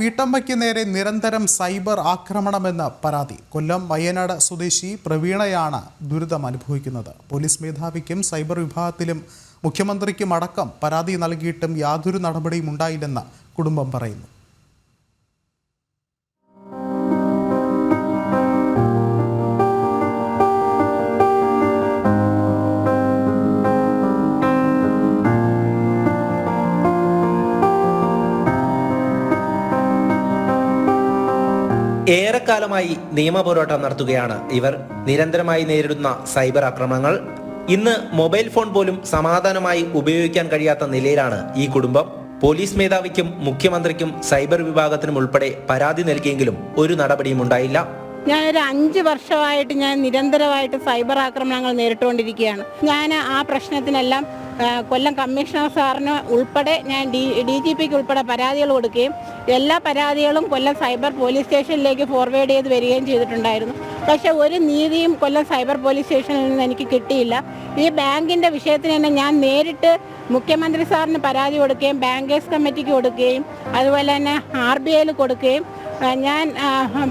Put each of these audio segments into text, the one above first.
വീട്ടമ്മയ്ക്ക് നേരെ നിരന്തരം സൈബർ ആക്രമണമെന്ന് പരാതി. കൊല്ലം വയനാട് സ്വദേശി പ്രവീണയാണ് ദുരിതം അനുഭവിക്കുന്നത്. പോലീസ് മേധാവിക്കും സൈബർ വിഭാഗത്തിലും മുഖ്യമന്ത്രിക്കും അടക്കം പരാതി നൽകിയിട്ടും യാതൊരു നടപടിയും ഉണ്ടായില്ലെന്ന് കുടുംബം പറയുന്നു. ഏറെക്കാലമായി നിയമപോരാട്ടം നടത്തുകയാണ് ഇവർ. നിരന്തരമായി നേരിടുന്ന സൈബർ ആക്രമണങ്ങൾ ഇന്ന് മൊബൈൽ ഫോൺ പോലും സമാധാനമായി ഉപയോഗിക്കാൻ കഴിയാത്ത നിലയിലാണ് ഈ കുടുംബം. പോലീസ് മേധാവിക്കും മുഖ്യമന്ത്രിക്കും സൈബർ വിഭാഗത്തിനും ഉൾപ്പെടെ പരാതി നൽകിയെങ്കിലും ഒരു നടപടിയും ഉണ്ടായില്ല. ഞാൻ ഒരു അഞ്ച് വർഷമായിട്ട് ഞാൻ നിരന്തരമായിട്ട് സൈബർ ആക്രമണങ്ങൾ നേരിട്ടുകൊണ്ടിരിക്കുകയാണ്. ഞാൻ ആ പ്രശ്നത്തിനെല്ലാം കൊല്ലം കമ്മീഷണർ സാറിന് ഉൾപ്പെടെ ഞാൻ ഡി ഡി ജി പിക്ക് ഉൾപ്പെടെ പരാതികൾ കൊടുക്കുകയും എല്ലാ പരാതികളും കൊല്ലം സൈബർ പോലീസ് സ്റ്റേഷനിലേക്ക് ഫോർവേഡ് ചെയ്ത് വരികയും ചെയ്തിട്ടുണ്ടായിരുന്നു. പക്ഷേ ഒരു നീതിയും കൊല്ലം സൈബർ പോലീസ് സ്റ്റേഷനിൽ നിന്ന് എനിക്ക് കിട്ടിയില്ല. ഈ ബാങ്കിന്റെ വിഷയത്തിന് തന്നെ ഞാൻ നേരിട്ട് മുഖ്യമന്ത്രി സാറിന് പരാതി കൊടുക്കുകയും ബാങ്കേഴ്സ് കമ്മിറ്റിക്ക് കൊടുക്കുകയും അതുപോലെ തന്നെ ആർ ബി ഐയിൽ കൊടുക്കുകയും ഞാൻ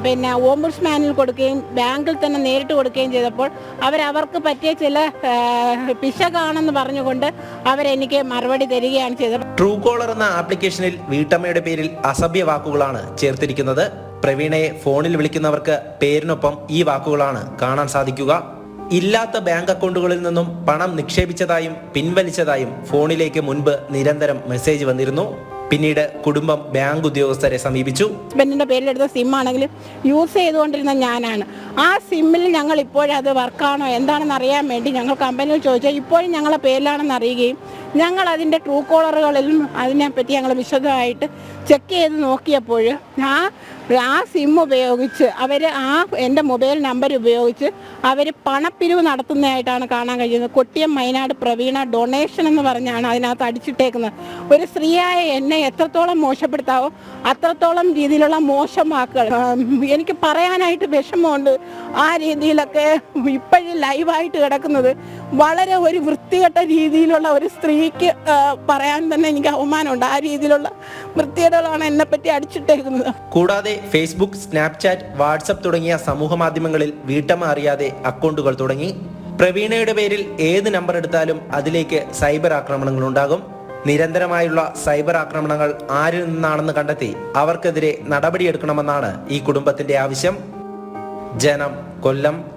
പിന്നെ ഓംബുഡ്സ്മാനിൽ കൊടുക്കുകയും ബാങ്കിൽ തന്നെ നേരിട്ട് കൊടുക്കുകയും ചെയ്തപ്പോൾ അവരവർക്ക് പറ്റിയ ചില പിശകാണെന്ന് പറഞ്ഞുകൊണ്ട് അവരെനിക്ക് മറുപടി തരികയാണ് ചെയ്തത്. ട്രൂ കോളർ എന്ന ആപ്ലിക്കേഷനിൽ വീട്ടമ്മയുടെ പേരിൽ അസഭ്യ വാക്കുകളാണ് ചേർത്തിരിക്കുന്നത്. പ്രവീണയെ ഫോണിൽ വിളിക്കുന്നവർക്ക് പേരിനൊപ്പം ഈ വാക്കുകളാണ് കാണാൻ സാധിക്കുക. ഇല്ലാത്ത ബാങ്ക് അക്കൗണ്ടുകളിൽ നിന്നും പണം നിക്ഷേപിച്ചതായും പിൻവലിച്ചതായും ഫോണിലേക്ക് മുൻപ് നിരന്തരം മെസ്സേജ് വന്നിരുന്നു. പിന്നീട് കുടുംബം ബാങ്ക് ഉദ്യോഗസ്ഥരെ സമീപിച്ചു. ഹസ്ബൻഡിന്റെ പേരിലെടുത്ത സിം ആണെങ്കിലും യൂസ് ചെയ്തുകൊണ്ടിരുന്ന ഞാനാണ്. ആ സിമ്മിൽ ഞങ്ങൾ ഇപ്പോഴത് വർക്കാണോ എന്താണെന്ന് അറിയാൻ വേണ്ടി ഞങ്ങൾ കമ്പനിയിൽ ചോദിച്ചാൽ ഇപ്പോഴും ഞങ്ങളെ പേരിലാണെന്ന് അറിയുകയും ഞങ്ങൾ അതിന്റെ ട്രൂ കോളറുകളിലും അതിനെപ്പറ്റി ഞങ്ങൾ വിശദമായിട്ട് ചെക്ക് ചെയ്ത് നോക്കിയപ്പോൾ ആ ആ സിം ഉപയോഗിച്ച് അവർ ആ എന്റെ മൊബൈൽ നമ്പർ ഉപയോഗിച്ച് അവർ പണപ്പിരിവ് നടത്തുന്നതായിട്ടാണ് കാണാൻ കഴിയുന്നത്. കൊട്ടിയം മൈനാട് പ്രവീണ ഡൊണേഷൻ എന്ന് പറഞ്ഞാണ് അതിനകത്ത് അടിച്ചിട്ടേക്കുന്നത്. ഒരു സ്ത്രീയായ എന്നെ എത്രത്തോളം മോശപ്പെടുത്താവോ അത്രത്തോളം രീതിയിലുള്ള മോശം വാക്കുകൾ. എനിക്ക് പറയാനായിട്ട് വിഷമമുണ്ട്. ആ രീതിയിലൊക്കെ ഇപ്പോഴും ലൈവായിട്ട് കിടക്കുന്നത് വളരെ ഒരു വൃത്തികെട്ട രീതിയിലുള്ള ഒരു സ്ത്രീക്ക് പറയാൻ തന്നെ എനിക്ക് അവമാനമുണ്ട്. ആ രീതിയിലുള്ള വൃത്തികേടുകളാണ് എന്നെപ്പറ്റി അടിച്ചിട്ടേക്കുന്നത്. ഫേസ്ബുക്ക് സ്നാപ്ചാറ്റ് വാട്സപ്പ് തുടങ്ങിയ സമൂഹ മാധ്യമങ്ങളിൽ വീട്ടമ്മ അറിയാതെ അക്കൗണ്ടുകൾ തുടങ്ങി. പ്രവീണയുടെ പേരിൽ ഏത് നമ്പർ എടുത്താലും അതിലേക്ക് സൈബർ ആക്രമണങ്ങൾ ഉണ്ടാകും. നിരന്തരമായുള്ള സൈബർ ആക്രമണങ്ങൾ ആരിൽ നിന്നാണെന്ന് കണ്ടെത്തി അവർക്കെതിരെ നടപടിയെടുക്കണമെന്നാണ് ഈ കുടുംബത്തിന്റെ ആവശ്യം. ജനം കൊല്ലം